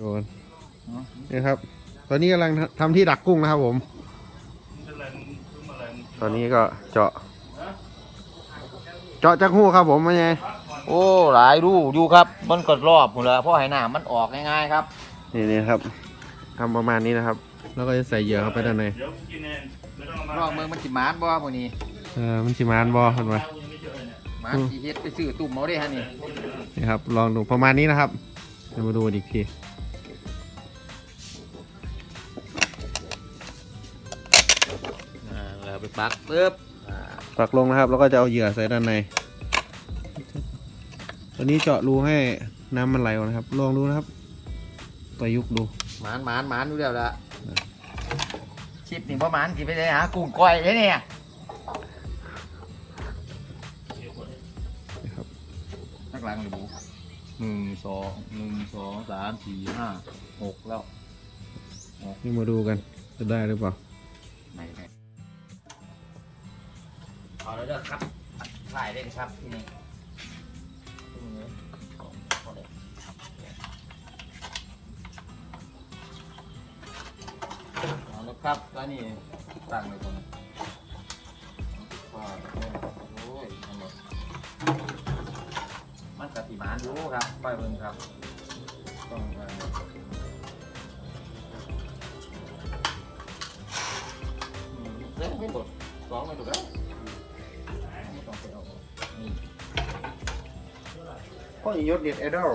โยนนี่ครับ ตอนนี้กำลังทำที่ดักกุ้งนะครับผม ตอนนี้ก็เจาะ เจาะจากหูครับผมไม่ไงโอ้หลายรูอยู่ครับ มันก็รอบหมดเลยเพราะให้หน้ามันออกง่ายๆครับ นี่นี่ครับทำประมาณนี้นะครับ แล้วก็จะใส่เหยื่อเข้าไปด้านในเดี๋ยวกินเองไม่ต้องเอามารอบเมืองมันสิมานบ่มื้อนี้เออมันชิมานบอเห็นไหมมานสิเฮ็ดไปซื้อตุ่มเอาได้ฮะนี่นี่ครับ ลองดูประมาณนี้นะครับเดี๋ยวมาดูกันอีกที ปปักปึ๊บอ่าปักลงนะครับ แล้วก็จะเอาเหยื่อใส่ด้านในตอนนี้เจาะรูให้น้ำมันไหลออกนะครับ ลองดูนะครับ ประยุกต์ดูหมานหมานหมานอยู่แล้วละชิปนี่บ่หมานสิไปได้หากุ้งก้อยเด้เนี่ยนะครับนักลังเลยบูหนึ่งสองหนึ่งสองสามสี่ห้าหกแล้วนี่มาดูกันจะได้หรือเปล่าไหนไหน เอาเลยเด้อครับถ่ายเลยครับที่นี่เอาแล้วครับแล้วนี่ตั้งเลยตรงนี้โอ้ยมันหมดมันกะติมานอยู่ครับไปเบิ่งครับต้องไปเล่นไม่หมดสองไม่ถูกแล้ว พ่อยศเด็ดไอดอล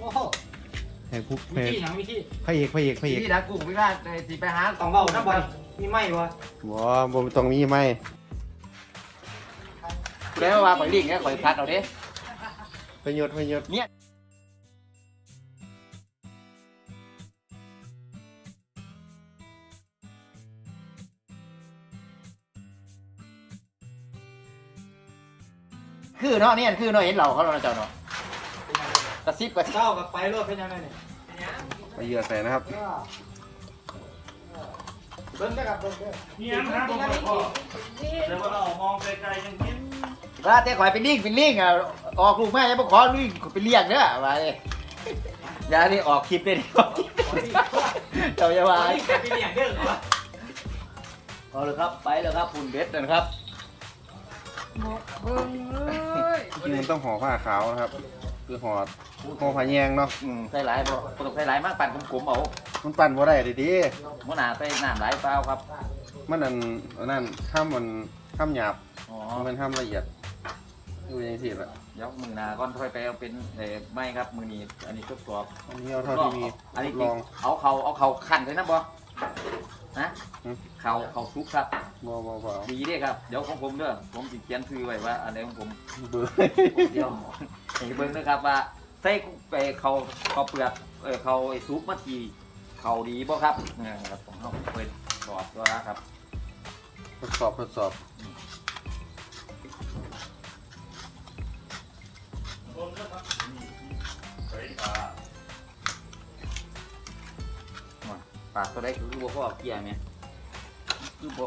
โอ้โหให้ผู้มีให้ที่หยังมีที่พระเอกพระเอกพระเอกที่ดักกุ้งพี่ว่าสิไปหาต้องเบาน้ำบอลมีไหมวะบ่บ่ต้องมีไหมแล้วว่าข่อยลิงเนี่ยข่อยพัดเอาเด้พระยศพระย คือเนาะเนี่ยคือเนาะเห็นเราเขาเราเจ้าเนาะกระซิบกระซิบเจ้ากับไปรถเป็นยังไงเนี่ยไปเหยื่อใส่นะครับเบิ้งได้กับเบิ้งได้เนี่ยนะครับผมบอกพ่อเดี๋ยวเรามองไกลๆยังเห็นว่าแต่ข่อยเป็นลิงเป็นลิงอะออกลูกแม่ยังบ่ขอลิงไปเลี้ยงเด้อว่าเลยอย่านี่ออกคลิปเลยดิออกคลิปเจ้าอย่าว่าไปไปเลี้ยงเด้อเหรอเอาเลยครับไปเลยครับหุ่นเบ็ดนะครับ จริงๆมันต้องห่อผ้าขาวนะครับ คือห่อห่อผ้าแยงเนาะอืมใส่หลายบ่บ่ต้องใส่หลายมากปั่นกลมๆเอามันปั่นบ่ได้ดีมื้อหน้าใส่น้ำหลายเปล่าครับ ๆมันนั่นอันนั่นห้ามมันห้ามหยาบอ๋อ มันห้ามละเอียดอยู่อย่างที่ละเดี๋ยวมือหน้าก่อนค่อยไปเอาเป็นเอ่อไม่ครับมือนี้อันนี้ทดสอบอันนี้เอาเท่าที่มีอันนี้ลองเอาเขาเอาเขาขันเลยนะบอ นะอืมเขาเขาซุกครับบ่บ่บ่เอาดีเด้ครับ เดี๋ยวของผมเด้อผมสิเขียนชื่อไว้ว่าอันไหนของผมเบื่อเดี๋ยวให้เบิ่งนะครับว่าใส่ไปเขาเขาเปลือกเออเขาไอ้ซุปมาทีเขาดีบ่ครับเนี่ยครับผมเอาเปิดหลอดตัวครับทดสอบทดสอบต้นนะครับใส่ปลา ปากตัวได้คือบ่พอเกียร์ไหมคือบ่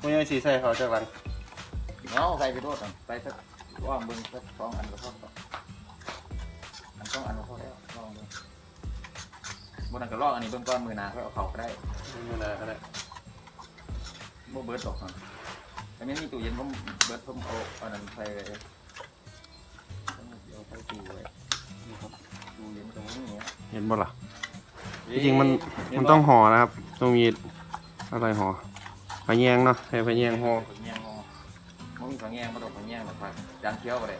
ไม่ใช่สีใส่เขาจากหลังเอาใส่ไปโทษกันใส่สักว่างเบิ่งสักสองอันก็พอต่ออันสองอันก็พอแล้วลองเบิ่งบนนั้นก็ลอกอันนี้เบิ่งก่อนมือหนาค่อยเอาเขาก็ได้นี่นะก็ได้บ่เบิร์ดตกครับแต่ไม่มีตู้เย็นผมเบิร์ดผมเอาอันนั้นใส่ไว้เอาใส่ตู้ไว้ตู้เย็นตรงนี้เนี่ยเห็นบ่ล่ะ จริงๆมันมันต้องห่อนะครับ ต้องมีอะไรห่อผ้าแยงเนาะใส่ผ้าแยงห่อผักแยงห่อมันมีผักแยงมันต้องผักแยงหรอกครับจานเคี้ยวก็ได้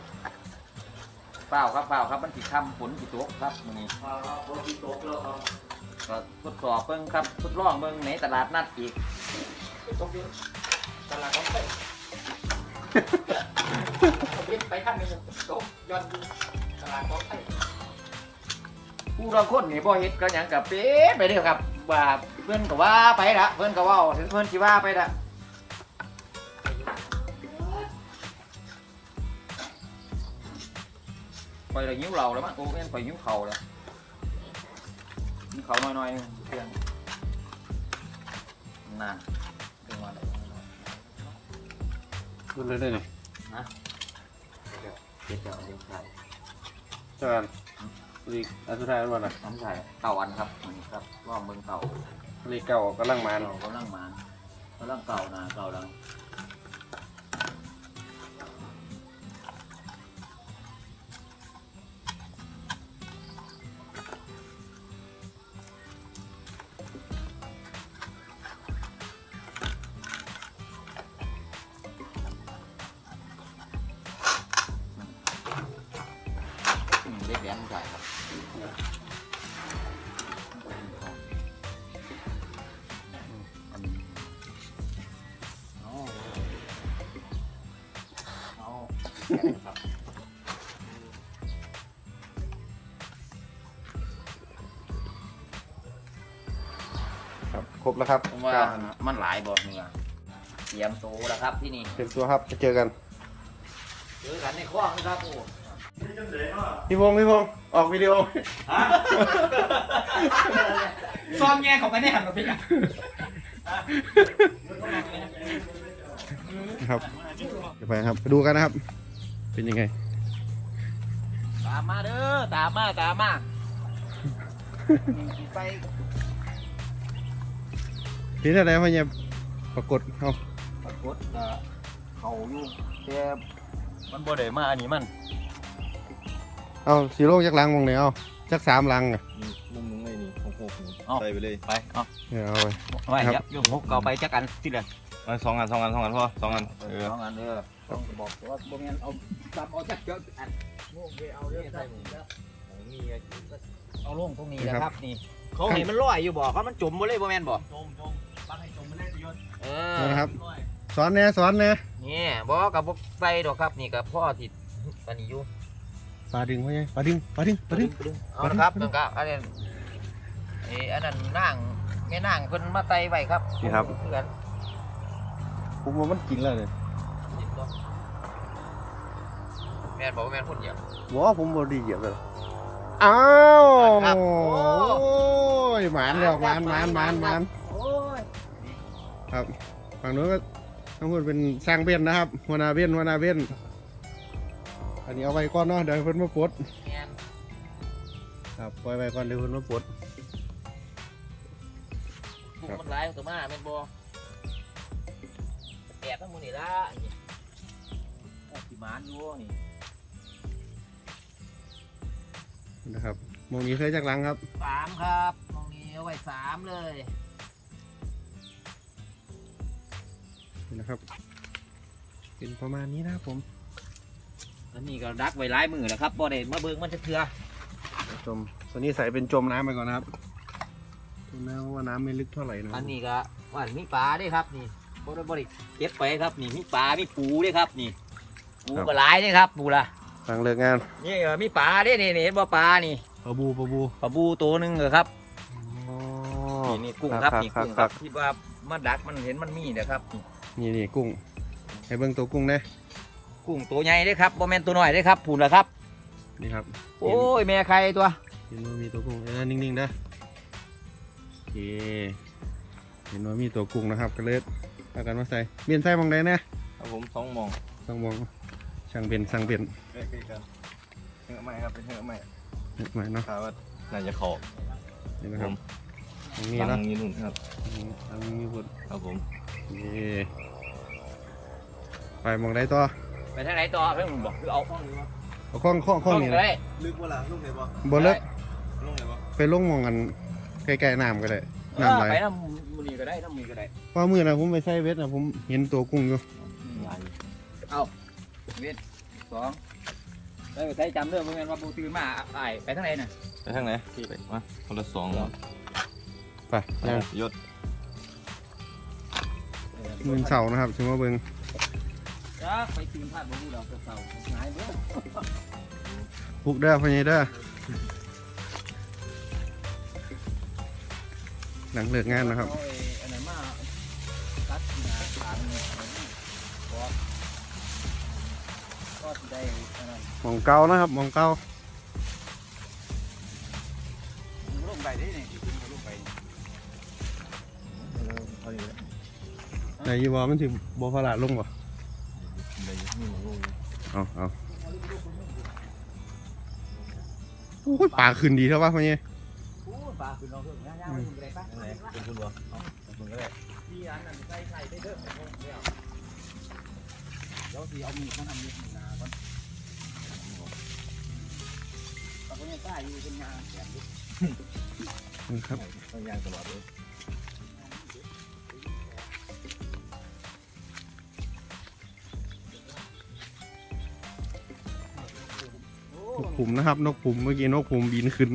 เปล่าครับเปล่าครับมันสิค่ำฝนสิตกครับมื้อนี้อ่าโปรตีนโตกแล้วครับก็ทดสอบเบิ่งครับทดลองเบิ่งในตลาดนัดอีกตรงนี้ตลาดของไทยผมเล่นไปขั้นหนึงตกย้อนตลาดของไทย ผู้เราคนนี่บ่เฮ็ดก็หยังกับเป๊ะไปเด้อครับว่าเพิ่นก็ว่าไปละเพิ่นก็เว้าถึงเพิ่นสิว่าไปละไปเลยหิ้วเราแล้วมั้งโอ้แม่นไปหิ้วเขาแล้วหิ้วเขาน้อยๆนึงเพื่อนนั่นเรื่องว่าอะไรขึ้นเลยได้นี่เดี๋ยวจะเอาเดี๋ยวใส่จาน ลีกอันสุดท้ายวันน่ะน้ำใส่เต่าอันครับอันนี้ครับลองเบิ่งเต่าลีกเก่ากำลังมาเต่ากำลังมานกำลังเก่านะเก่าดัง บครบแล้วครับผมว่าเก้าอันมันหลายบ่เนื้อเตรียมโตแล้วครับที่นี่เต็มตัวครับจะเจอกันเจอกันในคลองนะครับโอ้นี่จังเสียเนาะพี่พงษ์พี่พงษ์ออกวิดีโอฮะซ้อมแย่ของไปในหันกับพี่อะครับเดี๋ยวไปครับไปดูกันนะครับ เป็นยังไง ตามมาเด้อตามมาตามมาไป พี่อะไรพะเนี่ยปรากฏเอาปรากฏก็เขาอยู่แต่มันบ่ได้มาอันนี้มันเอาสีโลกจักรลังมองไหนเอาจักสามลังอะมุมนึงเลยนี่หกหกเอาใส่ไปเลยไปเอาเดี๋ยวเอาไป ไว้ครับยับยกหกเก่าไปจักอันที่เดียวเอาสองอันสองอันสองอันพอสองอันเออสองอันเด้อต้องบอกว่าบ่แม่นเอาซ้ำเอาจักเยอะอันโง่ไปเอาเด้อใส่หมูเอาลงตรงนี้นะครับนี่ เขาเห็นมันลอยอยู่บ่เขามันจมบ่เลยบ่แม่นบ่จมจมปักให้จมไม่ได้ประโยชน์เอนี่อนะครับ สอนแน่สอนแน่นี่บ่กับบ่ไปดอกครับนี่กับพ่อติดอันนี้อยู่ปลาดึงพะเนี่ยปลาดึงปลาดึงปลาดึงเอาละครับนั่นก็อันนี้เอ้อันนั้นนางแม่นางเพิ่นมาไต่ไว้ครับนี่ครับเพื่อนผมว่ามันกินแล้วเลยแม่นบอกว่าแม่นคนเหยียบว้าผมบอดีเหยียบเลย อ้าวครับโอโอ้้ยหมานแล้วหมานหมานหมานหมานโอ้ยครับฝั่งนู้นก็ต้องพูดเป็นสร้างเบี้ยนนะครับหัวหน้าเบี้ยนหัวหน้าเบี้ยนอันนี้เอาไว้ก่อนเนาะเดี๋ยวให้เพิ่นมาปลดแม่นครับปล่อยไว้ก่อนเดี๋ยวเพิ่นมาปลดถูกมันหลายตัวมาแม่นบ่แอบทั้งหมดนี่ละนี่โอ้สิมานอยู่นี่ นะครับมองนี้เคยจากหลังครับสามครับตรงนี้เอาไว้สามเลยนี่นะครับ เป็นประมาณนี้นะครับผมอันนี้ก็ดักไว้หลายมือแล้วครับบ่ได้มาเบิ่งมันจะเถื่อจมตอนนี้ใส่เป็นจมน้ำไปก่อนนะครับจมน้ำเพราะว่าน้ำไม่ลึกเท่าไหร่นะคอัรับนนี้ก็ว่ามีปลาเด้วยครับนี่บ่ได้บ่ได้เก็บไปครับนี่มีปลามีปูเด้วยครับนี่ปูก็หลายเด้ครับปูล่ะ หลังเลิกงานนี่เออมีปลาเด้นี่นี่เห็นบ่ปลานี่ปลาบูปลาบูปลาบูตัวหนึงเหรอครับอ๋อนี่นี่กุ้งครับนี่ครับกุ้งคครัรับบที่ว่ามาดักมันเห็นมันมีนะครับนี่นี่นี่กุ้งให้เบิ่งตัวกุ้งนะกุ้งตัวใหญ่เด้ครับบ่แม่นตัวน้อยเด้ครับพูนล่ะครับ นี่ครับโอ้ยแม่ใครตัวเห็นว่ามีตัวกุ้งเออนิ่งๆนะโอเคเห็นว่ามีตัวกุ้งนะครับก็เลยพากันมาใส่เบียนใส่มองใดนะครับผมสองมองต้องมอง ช่างเบนช่างเบียนใกล้ๆกันเหือไม่ครับเป็นเหือไม่หมายเนาะถามว่าน่าจะขอนี่นะครับตรงนี้ฟัเนาะงนี้นู่นครับอันนี้มีบุตรครับผมนี่ไปมองได้ต่อไปทางไหนต่อเพิ่อนผมบอกคือเอาห้องนี้วะเอาข้องข้องข้องนี่เลนะยลึกว่าล่ะลูกไหนบ่บ่เลิกลูกไหนบ่ไปลงมองกันใกล้ๆน้ำก็ได้น้ำไหลไปน้ำมูนี่ก็ได้น้ำมีก็ได้เพราะมือนะผมไปใส่เวทนะผมเห็นตัวกุ้งอยู่ สองไปใช้จำเรื่องเหมือนกันว่าปูตื่นมาอ้ายไปทางไหนน่ะไปทางไหนไปมาคนละสองไปยังยศมือเสานะครับถึงว่าเบิ่งจ้าไปตื่นพลาดบ่รู้ดอกเสาหายเบ้อพุกเด้อพ่อใหญ่เด้อหลังเลิกงานนะครับ ก็สิได้อันนั้นหมองเก่านะครับหมองเก่าลงไปได้นี่ลงไปเอาอยู่แล้วในยีวอมันถึงบพลาดลงบ่ได้อยู่นี่มันลงอยู่เอาเอาโอ้โอ้ยปลาขึ้นดีเท่าว่าพ่อเนี่ยโอ้ปลาขึ้นลองเพิ่มย่างๆขึ้นไปได้ปะยังไงเป็นคุณบ่เอาเป็นคุณก็ได้ที่อันนั้นใส่ไข่ได้เด้อเดี๋ยวเดี๋ยวสิเอามีดมาทำมีดนา เอาไปใต้อยู่เป็นงานแขนดินะครับต้องยางตลอดเลยนกปุ่มนะครับ นกปุ่มเมื่อกี้นกปุ่มบินขึ้น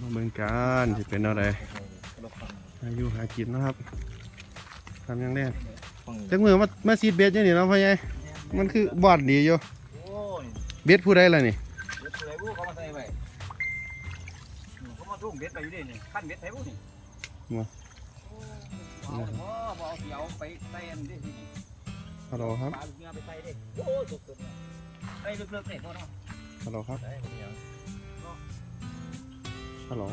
มาเมืองการจะเป็นอะไรอายุหากินนะครับทำยังแรก จักมือมามาซีดเบสยังนี่เนาะพ่อใหญ่มันคือบอดดีอยู่โอ้ยเบสผู้ใดล่ะนี่เบ็ดอะไรบุเขามาใส่ไว้เขามาทุ่งเบ็ดไปอยู่ดินี่ขั้นเบ็ดไทยบุนี่เอาบ่บ่เอาเสียวไปใส่อันดิฮัลโหลครับปลาเงือไปใส่ดิโอ้ยสุดๆเนี่ยใส่ลึกๆเนี่ยพ่อเนาะฮัลโหลครับได้ผมยังฮัลโหล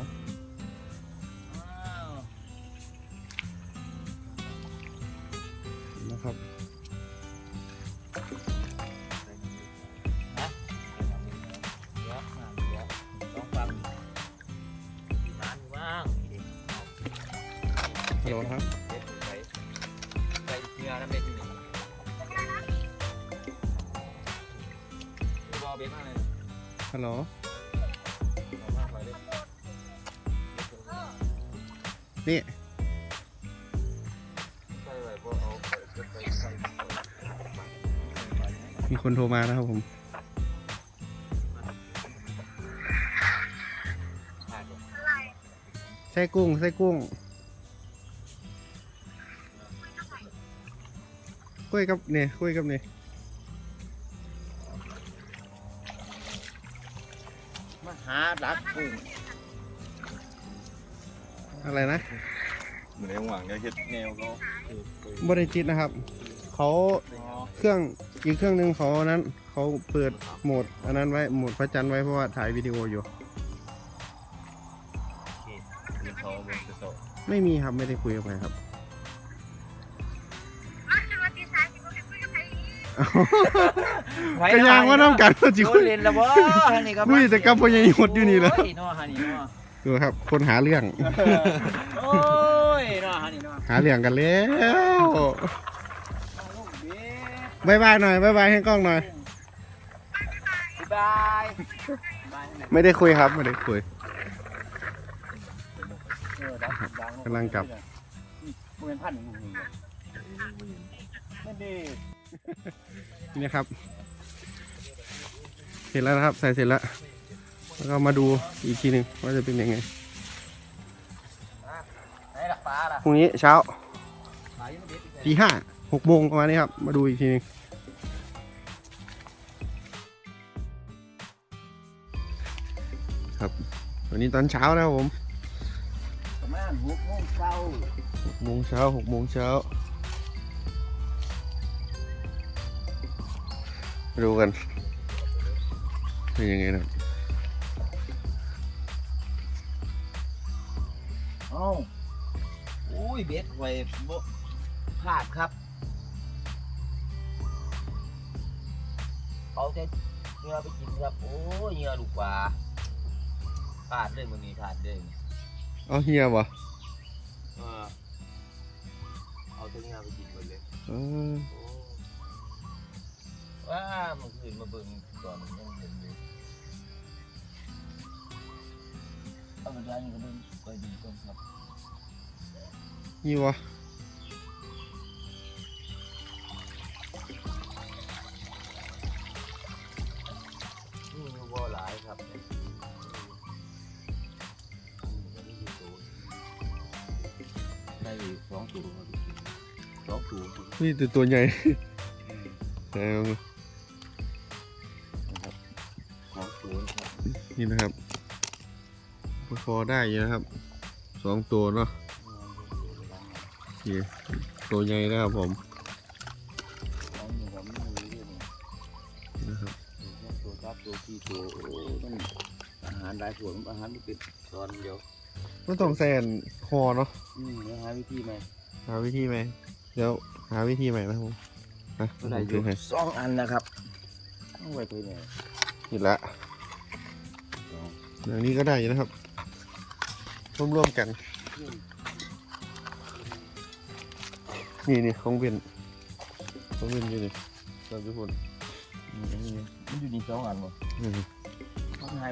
บ้างนี่ดิฮัลโหลครับเบ็ดใส่ใส่เงือน้ำเบ็ดอยู่นี่รอเบ็ดมาเลยฮัลโหลนี่ใส่ไว้บ่เอา ไปเก็บไปใส่มีคนโทรมานะครับผมขาดบ่ไส้กุ้งไส้กุ้งคุยกับเนี่ยคุยกับเนี่ยมาหาดักกุ้งอะไรนะ บริจิตนะครับ เขาอ๋อเครื่องอีกเครื่องหนึ่งเขานั้นเขาเปิดโหมด อันนั้นไว้โหมดพระจันทร์ไว้เพราะว่าถ่ายวิดีโออยู่เป็นเขาเป็นจะโตไม่มีครับไม่ได้คุยกับใครครับก็ยังว่าน้ำกันว่าจิโอ้คุยยเล่นแล้วบ่ฮันนี่ก็ลุยแต่กับพญายหดอยู่นี่แหล้วโอ้ยเนาะฮันนี่เนาะ ดูครับ คนหาเรื่อง โอ้ยเนาะฮันนี่เนาะหาเรื่องกันแล้วเอาลูกเบ็ดบายบายหน่อยบายบายให้กล้องหน่อยบ๊ายบายบายเนี่ยไม่ได้คุยครับไม่ได้คุยเออดักดังกำลังกลับบ่เป็นพันงูนี่นั่นดินี่นะครับ เสร็จแล้วนะครับ ใส่เสร็จแล้ว แล้วก็มาดูอีกทีหนึ่งว่าจะเป็นยังไง พรุ่งนี้เช้าปลาอยู่ในเบ็ดอีกแล้วตีห้าหกโมงประมาณนี้ครับ มาดูอีกทีหนึงครับวันนี้ตอนเช้านะครับผมประมาณหกโมงเช้าหกโมงเช้าหกโมงเช้ามาดูกันเป็นยังไงนะครับเอ้าโอ้ ยเบ็ดไว้บ่พลาดครับเอาแต่เนื้อไปกินครับ โอ้ยเนื้อลูกปลาพลาดเลยมึงนี่พลาดเลยเอาเฮียวะเออเอาแต่เนื้อไปกินหมดเลยเออโอ้ว้ามันคืนมาเบิ่งตอนมันยังเห็นอยู่เอาไปได้ยังก็เบิ่งไปดูก่อนครับ นี่วะนี่มีวัวหลายครับเนี่ยได้อยู่สองตัวครับสองตัวนี่ตัวตัวใหญ่แต่เอาสองตัวครับนี่นะครับพอได้อยู่นะครับสองตัวเนาะ คตัวใหญ่นะครับผมตัวผมไม่รู้เรื่องนะครับตัวครับตัวที่ตัวโอ้มันอาหารหลายส่วนอาหารไม่เป็นตอนเดียวต้องแซนคอเนาะอืมหาวิธีไหมหาวิธีไหมเดี๋ยวหาวิธีใหม่นะครับผมนะได้อดูยู่ให้สองอันนะครับเอาไว้ตัวนี้นี่ละอย่างนี้ก็ได้อยู่นะครับร่วมๆกัน นี่นี่ของเวียนของเวียนอยู่นี่เราทุกคนนี่อันนี้มันอยู่นี่สองอันบ่ อืมเขาใ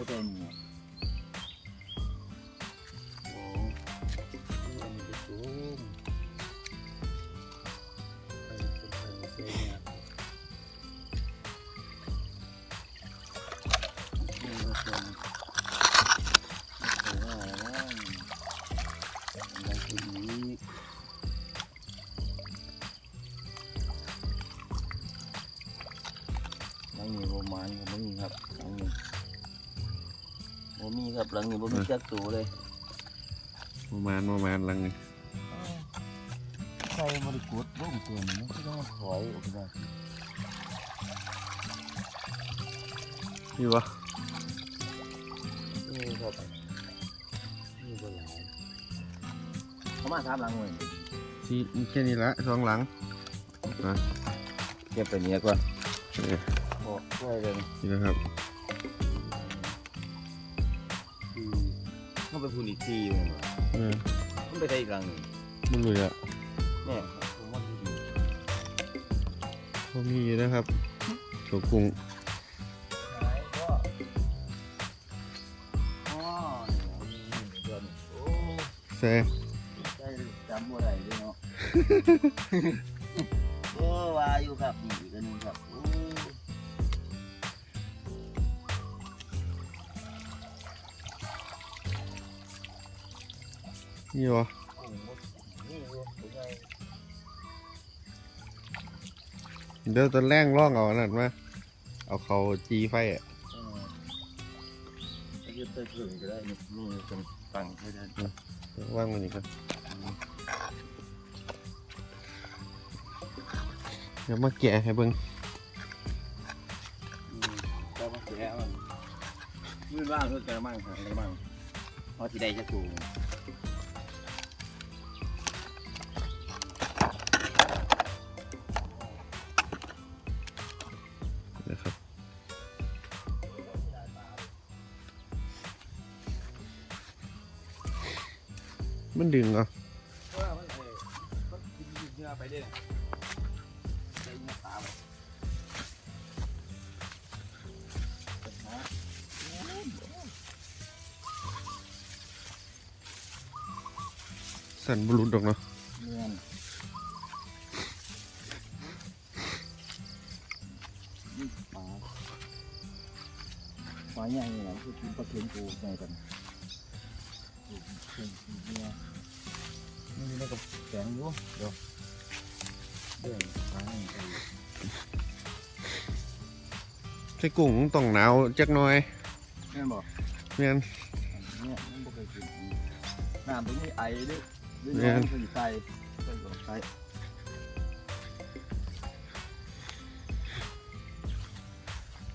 หลังนี้ผมมีจักตัวเลยประมาณประมาณลังนี่ใส่บริกุดร่มตัวนี้มันก็ต้องถอยออกไปได้นี่วะนี่ครับนี่บนหลังเขามาทำหลังเลยที่แค่นี้ละสองหลังนะเก็บไปเนี้ยก่อนเออโอ้ช่วยเลยนี่นะครับ เขาไปพูนอีกทีเลยว่ะเออมันไปได้อีกหลังหนึ่งมันเลยอะเนี่ยผมว่าที่ดีพอมีนะครับตัวกุ้งไหนก็อ๋อนี่เดือนโอ้แซ่ได้จำว่าไรด้วยเนาะ โอ้ว่าอยู่ครับนี่อีกอันหนึงครับ นี่วะเป็นไงเดี๋ยวตอนแรกล่องเอาอันนั่นมาเอาเขาจีไฟอะเออจะยึดไปถึงก็ได้นี่นี่เป็นตังให้ได้ว่างมันอีกครับเดี๋ยวมาแกะให้เบิ่งก็มาเสียมันมือว่างเพื่อกะมังหางกระมังพอที่ได้จะถูก มันดึงเหรอว่ามันเออก็กินเนื้อไปด้วยใส่เนื้อปลาไปสั่นบรุษดอกเนาะ ใส่กุ้งต้องหนาวจักหน่อยแม่นบอกเมียนเนี่ยมันบ่เคยกินน้ำตรงนี้ไอด้วยด้วยแม่น้อนงเคยใส่เคยใส่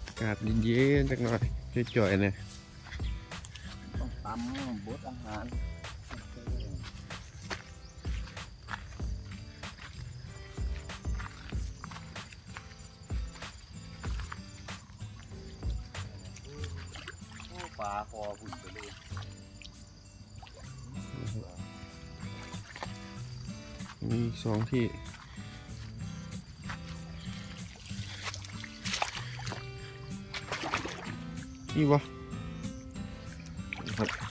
อากาศเย็นๆจักหน่อยจ่อยๆเนี่ยต้องตำบดอาหาร พี่ นี่วะครับ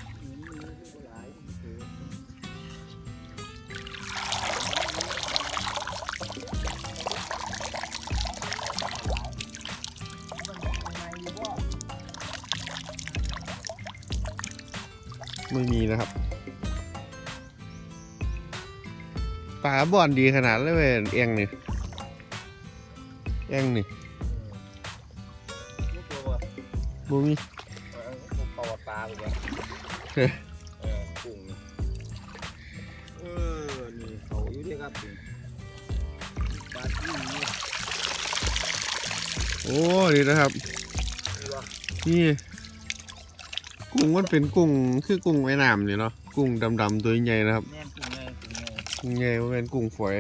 บ่อนดีขนาดเลยเว้ยเอียงนี่เอียงนี่ลูกตัวว่าบูมีเออลูกปลาปลาไปเลยเฮ้ยเออกุ้งนี่เออนี่เขาอยู่ที่ครับนี่ปลาที่นี่โอ้ดีนะครับนี่กุ้งมันเป็นกุ้งคือกุ้งแม่น้ำนี่เนาะกุ้งดำๆตัวใหญ่นะครับแม่น กุ้งไงกุ้งไงกุ้งใหญ่ว่าเป็นกุ้งฝอย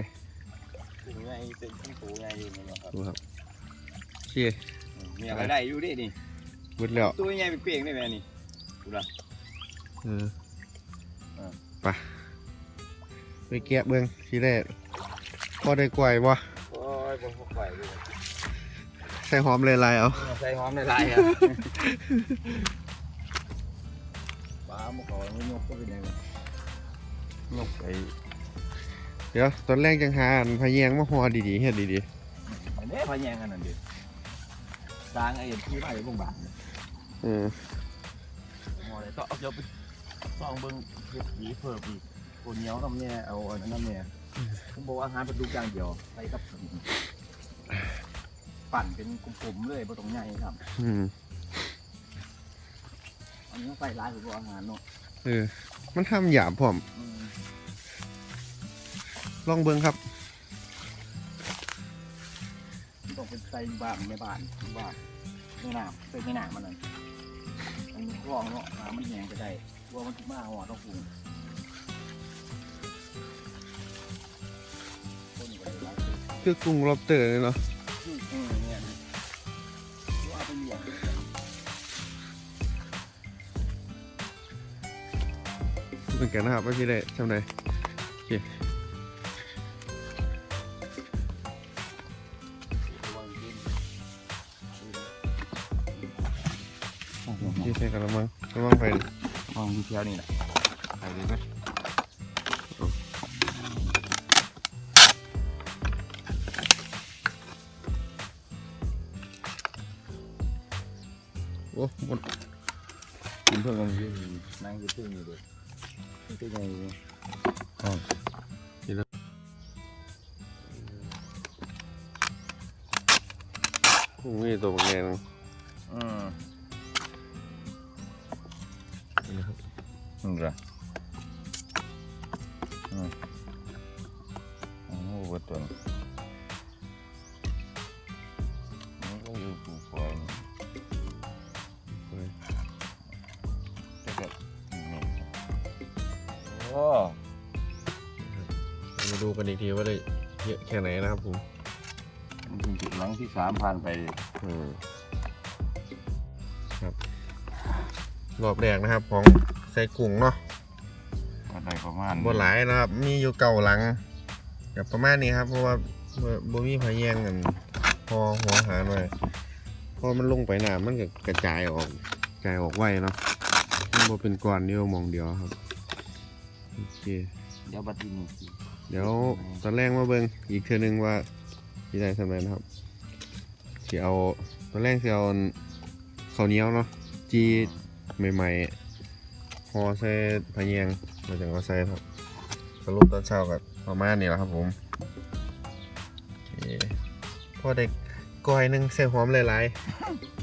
กุ้งไงเป็นกุ้งปูไงอยู่นี่เนาะดูครับโอเคเมียก็ได้อยู่ดินี่วุดแล้วตัวใหญ่เป็นเปียงได้ไหมนี่ดูละเออเออไปไปแกะเบิ้งทีแรกพอได้กล้วยบ่โอ้ยบ่พอไปเลยใส่หอมเลยลายๆเอา ใส่หอมในลายครับปลาหมกเขาไม่ยกก็เป็นยังไงยกไป เดี๋ยวตอนแรกจังหาอันพะแยงมาห่อดีๆเฮ็ดดีอันนี้พะแยงกันนั่นดิสร้างไอ้ที่มาอยู่โรงพยาบาลๆเออหมอเลยต้องเอาเดี๋ยวไปลองเบิ่งเฮ็ดสีเพิ่มอีกคนเหนียวน้ำเนี่ยเอาอันนั้นน้ำเนี่ยผมบอกว่าอาหารเป็นลูกอย่างเดียวใส่กับปั่นเป็นกลมๆเลยบ่ต้องใหญ่ครับ อืมอันนี้ต้องใส่ร้ายผมบอกอาหารเนาะเออมันทำหยาบพร้อม อืม ลองเบิ่งครับมันต้องเป็นใส่บ้านในบ้านบ้านไม่น้ำเป็นไม่น้ำมันนั่นอันนี้คลองเนาะน้ำมันแห้งไปได้กลัวมันถึงมาหัวต้องปรุงคนก็เลยรักคือกุ้งลอบเตอร์เลยเนาะอืมอืมเนี่ยนะว่าไปเลี้ยงเหมือนกันนะครับว่าที่ได้ทำไดโอเค กันละมั้งระวังไฟวางอยู่แถวนี้แหละไปเลยไหมโอ้หมดกินเพื่อนกันอยู่นั่งอยู่ที่นี่เลยที่ไงกุ้งมีตัวบางแงนึงอืม นี่ละอืมโอ้โหวัดตัวนี้มันก็อยู่ปูฟอยนี่แล้วก็นี่โอ้มาดูกันอีกทีว่าได้เยอะแค่ไหนนะครับผมมันถึงจุดหลังที่สามผ่านไปอืมครับรอบแรกนะครับของ ใส่กุ้งเนาะก็ได้ประมาณบนหลายนะครับ มีอยู่เก่าหลังกับประมาณนี้ครับ เพราะว่าบ่บ่มีพะแยงกัน พอหัวหาหน่อยพอมันลงไปน้ำมันก็กระจายออกกระจายออกไวเนาะมันบ่เป็นก้อนเดียวมองเดียวครับโอเคเดี๋ยวบัดนี้เดี๋ยวตอนแรกมาเบิ่งอีกเทื่อนึงว่าที่ได้สำเร็จนะครับสิเอาตอนแรกสิเอาข้าวเหนียวเนาะจีใหม่ๆ ห่อใส่พะเยงมาจังเอาใส่ครับสรุปตอนเช้ากับประมาณนี้แหละครับผมพอได้ก้อยหนึงใส่หอมหลายๆ